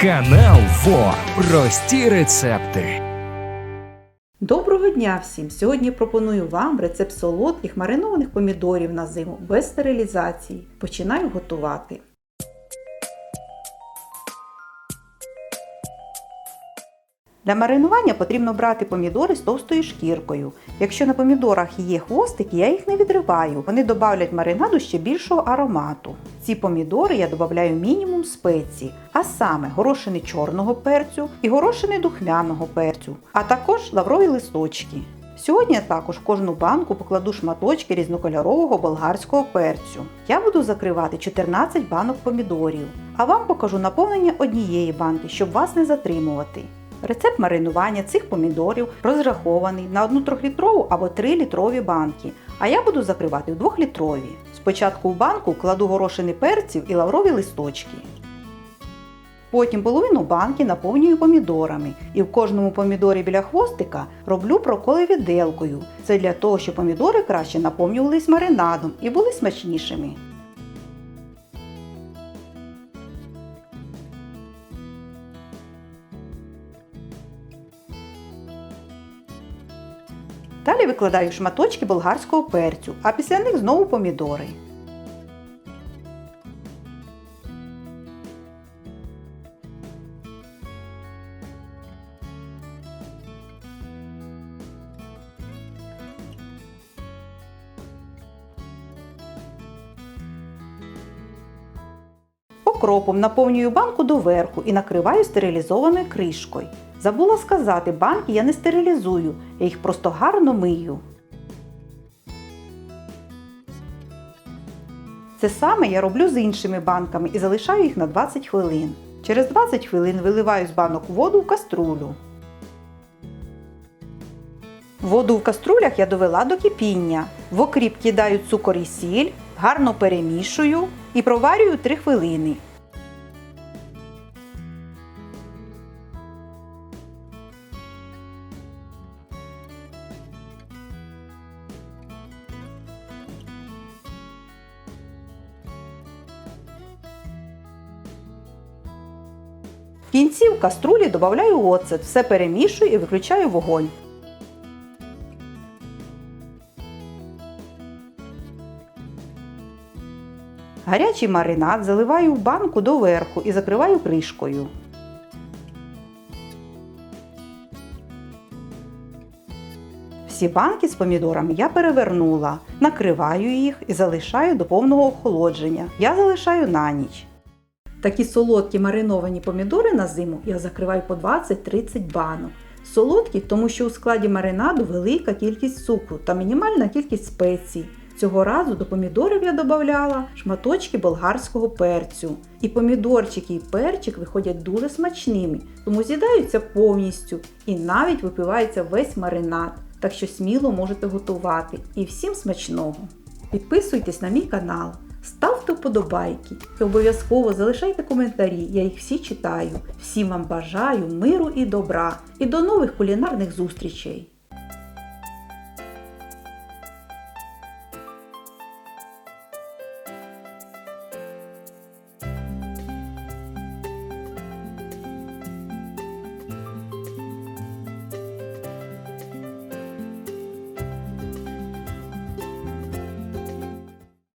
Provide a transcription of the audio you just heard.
Канал ФО. Прості рецепти. Доброго дня всім! Сьогодні пропоную вам рецепт солодких маринованих помідорів на зиму без стерилізації. Починаю готувати. Для маринування потрібно брати помідори з товстою шкіркою. Якщо на помідорах є хвостики, я їх не відриваю. Вони додають маринаду ще більшого аромату. Ці помідори я додаю мінімум спецій, а саме горошини чорного перцю і горошини духмяного перцю, а також лаврові листочки. Сьогодні я також в кожну банку покладу шматочки різнокольорового болгарського перцю. Я буду закривати 14 банок помідорів, а вам покажу наповнення однієї банки, щоб вас не затримувати. Рецепт маринування цих помідорів розрахований на 1 трьохлітрову або 3-літрові банки, а я буду закривати в 2-літрові. Спочатку в банку кладу горошини перців і лаврові листочки. Потім половину банки наповнюю помідорами і в кожному помідорі біля хвостика роблю проколи відделкою. Це для того, щоб помідори краще наповнювались маринадом і були смачнішими. Далі викладаю шматочки болгарського перцю, а після них знову помідори. Окропом наповнюю банку доверху і накриваю стерилізованою кришкою. Забула сказати, банки я не стерилізую, я їх просто гарно мию. Це саме я роблю з іншими банками і залишаю їх на 20 хвилин. Через 20 хвилин виливаю з банок воду в каструлю. Воду в каструлях я довела до кипіння. В окріп кидаю цукор і сіль, гарно перемішую і проварюю 3 хвилини. Кінці в каструлі додаю оцет, все перемішую і виключаю вогонь. Гарячий маринад заливаю в банку доверху і закриваю кришкою. Всі банки з помідорами я перевернула, накриваю їх і залишаю до повного охолодження. Я залишаю на ніч. Такі солодкі мариновані помідори на зиму я закриваю по 20-30 банок. Солодкі, тому що у складі маринаду велика кількість цукру та мінімальна кількість спецій. Цього разу до помідорів я додавала шматочки болгарського перцю. І помідорчики і перчик виходять дуже смачними, тому з'їдаються повністю і навіть випивається весь маринад. Так що сміло можете готувати. І всім смачного! Підписуйтесь на мій канал, ставте вподобайки і обов'язково залишайте коментарі, я їх всі читаю. Всім вам бажаю миру і добра і до нових кулінарних зустрічей!